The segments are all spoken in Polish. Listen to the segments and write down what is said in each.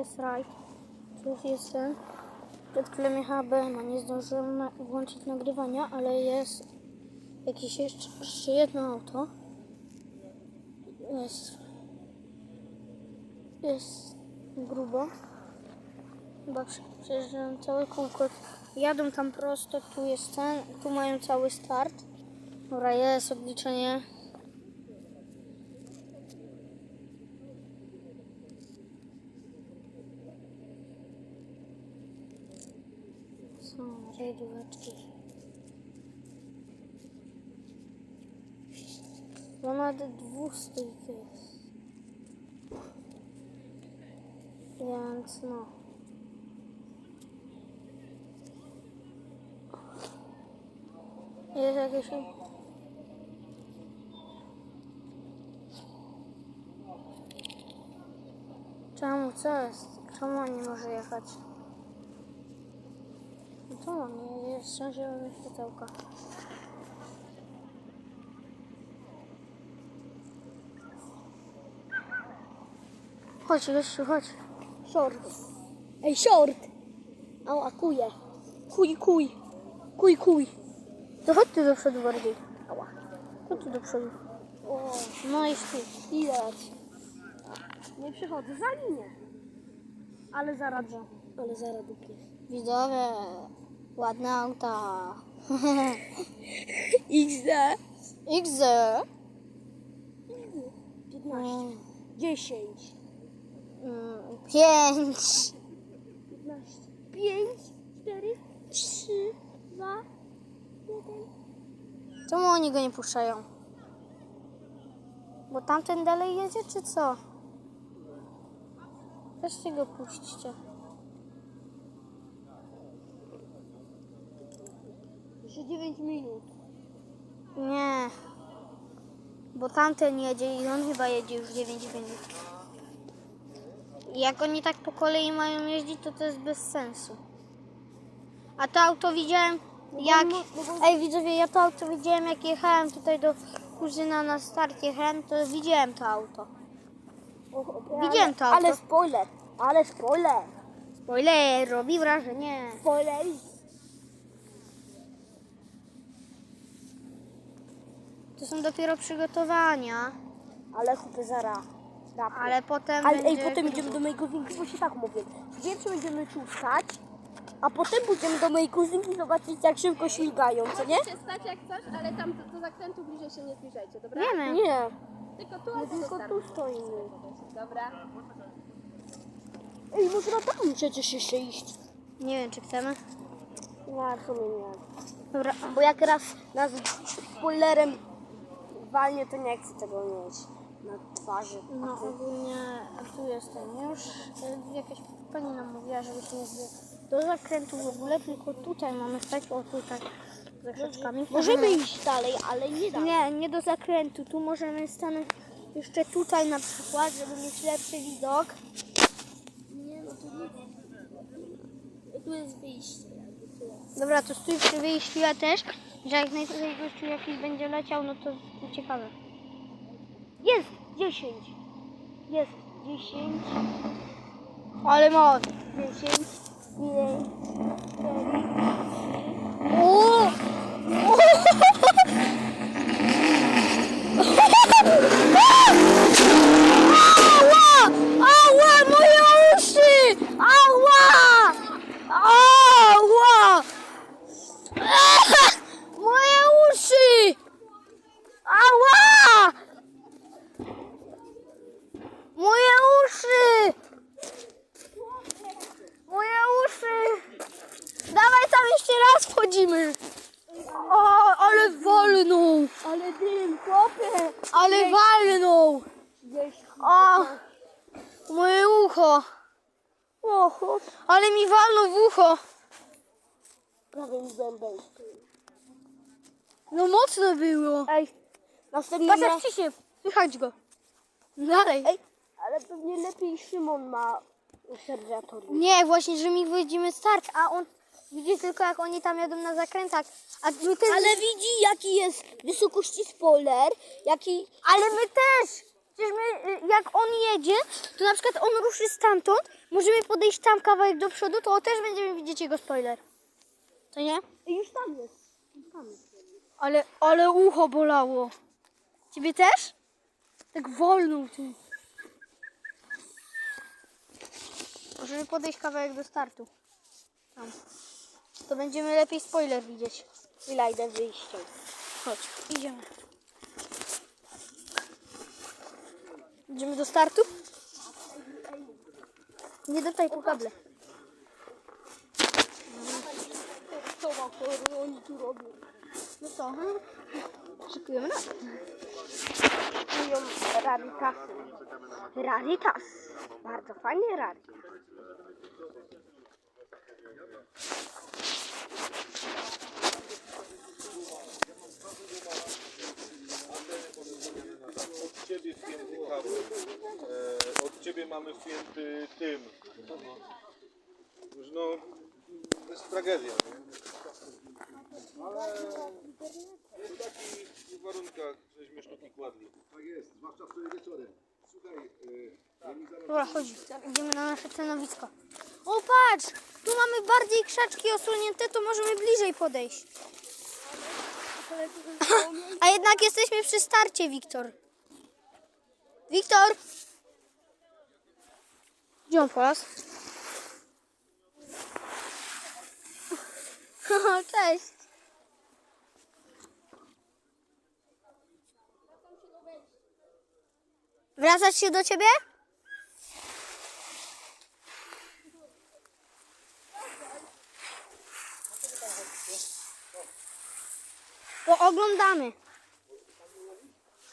jest raj. Tu jest ten. Przed chwilą. Nie zdążyłem włączyć nagrywania, ale jest jakieś jeszcze, jedno auto. Jest. Jest grubo. Chyba prze- przejeżdżają całe kółko. Jadą tam prosto, tu jest ten, tu mają cały start. Dobra, jest odliczenie. Rajdóweczki. Ponad 200 ich jest. Więc no. Jest jakieś... Czemu? Co jest? Czemu on nie może jechać? On nie jedzie? Szczęśliwe światełka. Chodź, gościu, chodź. Short. Ej, short. Ała, kuje. Kuj, kuj. Kuj, kuj. To chodź tu do przodu bardziej. Ała. Chodź tu do przodu. O, No i stój. widać. Nie przychodzę za linię. Ale zaradzę. Ale zaraz dupie. Widzowie, ładne auta. XD. XZ. 15. 10. Mm, Pięć. 15. 5, 4, 3, 2, 1. Czemu oni go nie puszczają? Bo tamten dalej jedzie, czy co? Weźcie go puśćcie. Jeszcze 9 minut. Nie. Bo tamten jedzie i on chyba jedzie już 9 minut. Jak oni tak po kolei mają jeździć, to to jest bez sensu. A to auto widziałem jak... Ej widzowie, ja to auto widziałem jak jechałem tutaj do kuzyna na start jechałem, to widziałem to auto. Widziałem to auto. Ale spoiler. Ale spoiler. Spoiler, robi wrażenie. Spoiler. To są dopiero przygotowania, Ale chłopie zara. Ale potem Ale ej, będzie potem idziemy do mojej kuzynki, bo się tak mówię. Pierwszy będziemy czuskać, a potem pójdziemy do mojej kuzynki zobaczyć jak szybko śmigają, co nie? Możecie stać jak coś, ale tam do, do zakrętu bliżej się nie zbliżajcie, dobra? Wiemy. Nie, Tylko tu, my albo tylko tu stoimy. Dobra. Ej, można tam przecież jeszcze iść. Nie wiem, czy chcemy. Nie, w sumie nie. Dobra, Bo jak raz nas spoilerem walnie, to nie chcę tego mieć na twarzy. No ogólnie a tu jestem już. Jakaś pani nam mówiła, żebyśmy nie do zakrętu w ogóle, tylko tutaj mamy stać, o tutaj, za krzaczkami. Możemy iść dalej, ale nie dalej. Nie, nie do zakrętu, tu możemy stanąć jeszcze tutaj na przykład, żeby mieć lepszy widok. Nie, no to nie. Tu jest wyjście. Dobra, to stój przy wyjściu ja też, że jak najwyżej gościu jakiś będzie leciał, no to ciekawe. Jest! 10! Jest 10. Ale moc! 10. 1, 4, 3. ucho! O, chłop. Ale mi walnął w ucho! Prawie mi bęben. No mocno było! Ej, następnym Patrz jak razem. się! Słychać go! Dalej! Ej, ale pewnie lepiej Szymon ma obserwatorium. Nie, właśnie, że mi wyjdziemy start, a on widzi tylko jak oni tam jadą na zakrętach. A my też... Ale widzi, jaki jest wysokości spoiler, jaki... Ale my też! Przecież my, y, jak on jedzie, to na przykład on ruszy stamtąd, możemy podejść tam kawałek do przodu, to też będziemy widzieć jego spoiler. To nie? I już tam jest. Już tam jest. Ale, ale ucho bolało. Ciebie też? Tak wolno ty. Możemy podejść kawałek do startu. Tam. To będziemy lepiej spoiler widzieć. Chwila, idę wyjście. Chodź, idziemy. Idziemy do startu? Nie dotaj po kable. Co oni tu robią? No co? Szykujemy na Mówią rarytasy. Rarytas. Bardzo fajny rarytas. Od ciebie wpięty kabel. E, od ciebie mamy wpięty tym. Już no, to jest tragedia. Nie? Ale w takich warunkach żeśmy sztuki kładli. Tak jest, zwłaszcza wczoraj wieczorem. Słuchaj, zaraz Dobra, chodź, idziemy na nasze stanowisko. O, patrz! Tu mamy bardziej krzaczki osunięte, to możemy bliżej podejść. A jednak jesteśmy przy starcie, Wiktor. Wiktor! Gdzie on polas? Cześć! Wracać się do ciebie? To oglądamy.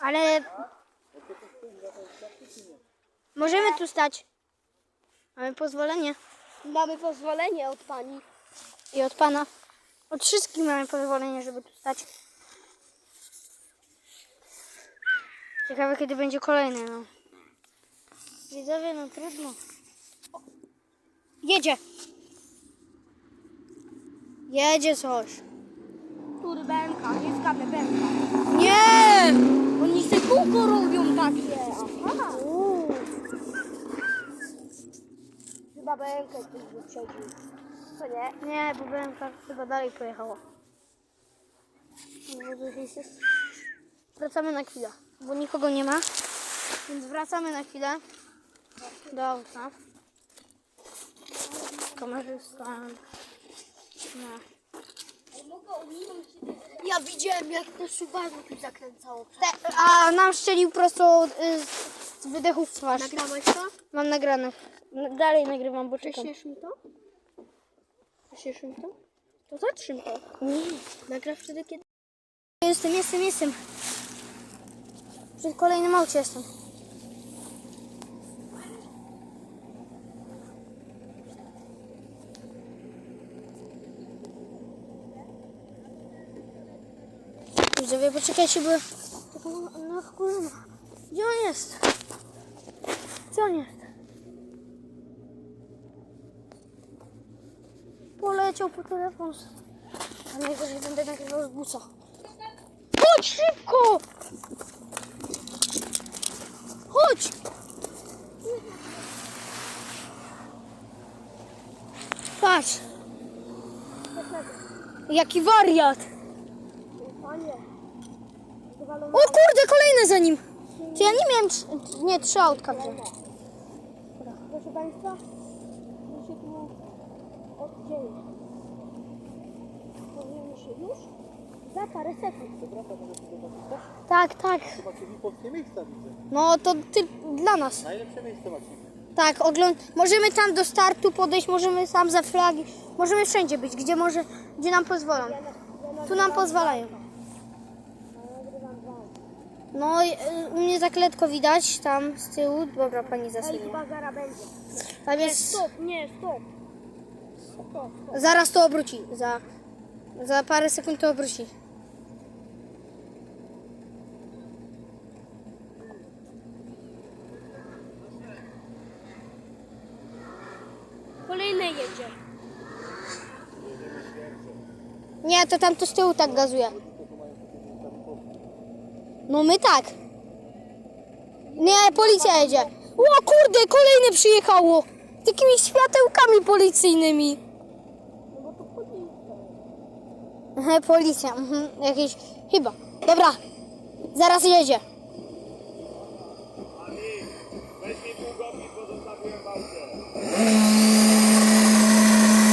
Ale możemy tu stać. Mamy pozwolenie. Mamy pozwolenie od pani. I od pana. Od wszystkich mamy pozwolenie, żeby tu stać. Ciekawe kiedy będzie kolejny, no. Widzowie, no trudno. O, Jedzie. Jedzie coś. Nie skapę bęka. Nie! Oni se kółko robią takie. Aha. Chyba bękę ktoś wyprzedził. Co nie? Nie, bo BMK chyba dalej pojechała. Wracamy na chwilę, bo nikogo nie ma. Więc wracamy na chwilę do auta. Kamerzysta. No. Ja widziałem jak to Subaru tu zakręcało. Te, a nam strzelił prosto y, z, z wydechów w twarz. Nagrałeś to? Mam nagrane. N- Dalej nagrywam, bo czekam. Cieszysz mi to? Cieszysz mi to? To zatrzym to. Nie. Wtedy kiedy... Jestem, jestem, jestem. Przy kolejnym aucie jestem. Widzowie, poczekajcie, bo... No kurwa. Gdzie on jest? Gdzie on jest? Poleciał po telefon. A najgorzej będę nagrywał z busa. Chodź szybko! Chodź! Patrz! Jaki wariat! O kurde, kolejne za nim! Czy ja nie miałem... Trz- nie, trzy autka wziąłem. Proszę Państwa, my się tu oddzieje. Się już za parę sekund. Tak, tak. Macie wipowskie miejsca widzę. No to ty dla nas. Najlepsze miejsce macie. Tak, ogląd... możemy tam do startu podejść, możemy tam za flagi, możemy wszędzie być, gdzie może, gdzie nam pozwolą. Tu nam pozwalają. No, y, u mnie zakletko widać tam z tyłu. Dobra, pani Ej, zasunie. chyba będzie. Tam jest... Stop, nie, stop. Zaraz to obróci. Za, za parę sekund to obróci. Kolejny jedzie. Nie, to tam to z tyłu tak gazuje. No my tak. Nie, policja jedzie. O kurde, kolejne przyjechało. Takimi światełkami policyjnymi. Policja, mhm, jakieś, chyba. Dobra, zaraz jedzie.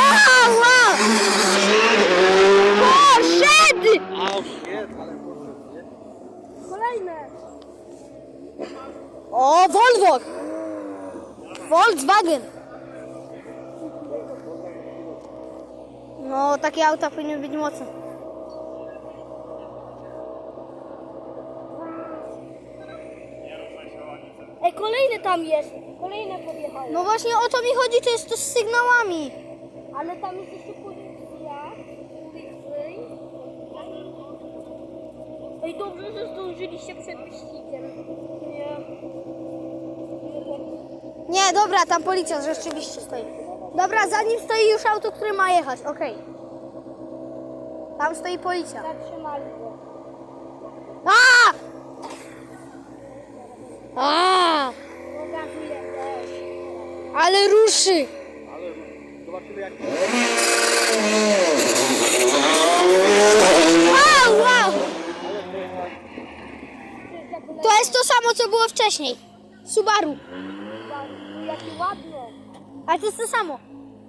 Ała! Poszedł! Kolejne. O, Volvo! Volkswagen! No, takie auta powinny być mocne. Ej, kolejne tam jest. Kolejne podjechały. No właśnie o to mi chodzi, to jest to z sygnałami. Ale tam jest jeszcze policja. Ulicy. Ej, dobrze, że zdążyliście przed wyścigiem. Nie. Nie, dobra, tam policja rzeczywiście stoi. Dobra, za nim stoi już auto, które ma jechać, okej. Tam stoi policja. Zatrzymali go. A! A! Pokazuję też. Ale ruszy! Ale zobaczymy jak... Wow, wow! To jest to samo, co było wcześniej. Subaru. Jakie ładne. Ale to jest to samo.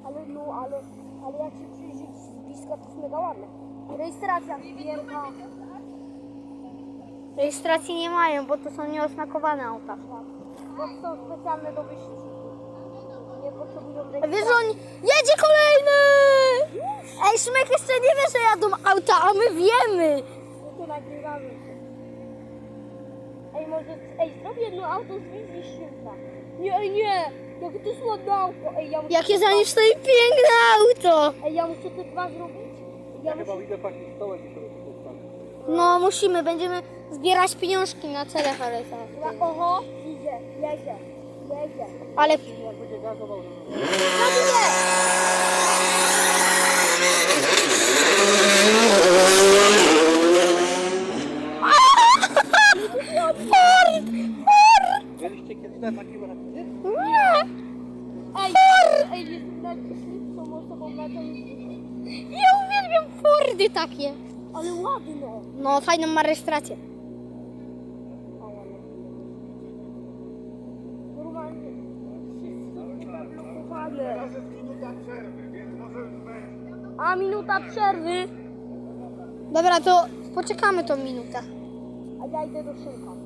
Ale no, ale, ale jak się przyjrzeć z bliska, to jest mega ładne. Rejestracja wielka. Rejestracji nie mają, bo to są nieoznakowane auta. Bo są specjalne do wyścigu. Nie potrzebują A Wiesz, rejestracji. że on jedzie kolejny! Ej, Szymek jeszcze nie wie, że jadą auta, a my wiemy. My to nagrywamy. Ej, może, ej, zrobię jedno auto z wizji Szymka. Nie, nie! Jakie to jest ładne auto. Ej, ja muszę, Jakie za nim stoi piękne auto. ej, ja muszę te dwa zrobić. Ja muszę, Chyba widzę taki stołek i postawię. No, musimy, będziemy zbierać pieniążki na cele charytatywne. ja, oho, idzie, jedzie, jedzie. Ale Jak będzie gazował, że... ma rejestrację. Normalnie. Wszystko zablokowane. A minuta przerwy. Dobra, to poczekamy tą minutę. A ja idę do szynka.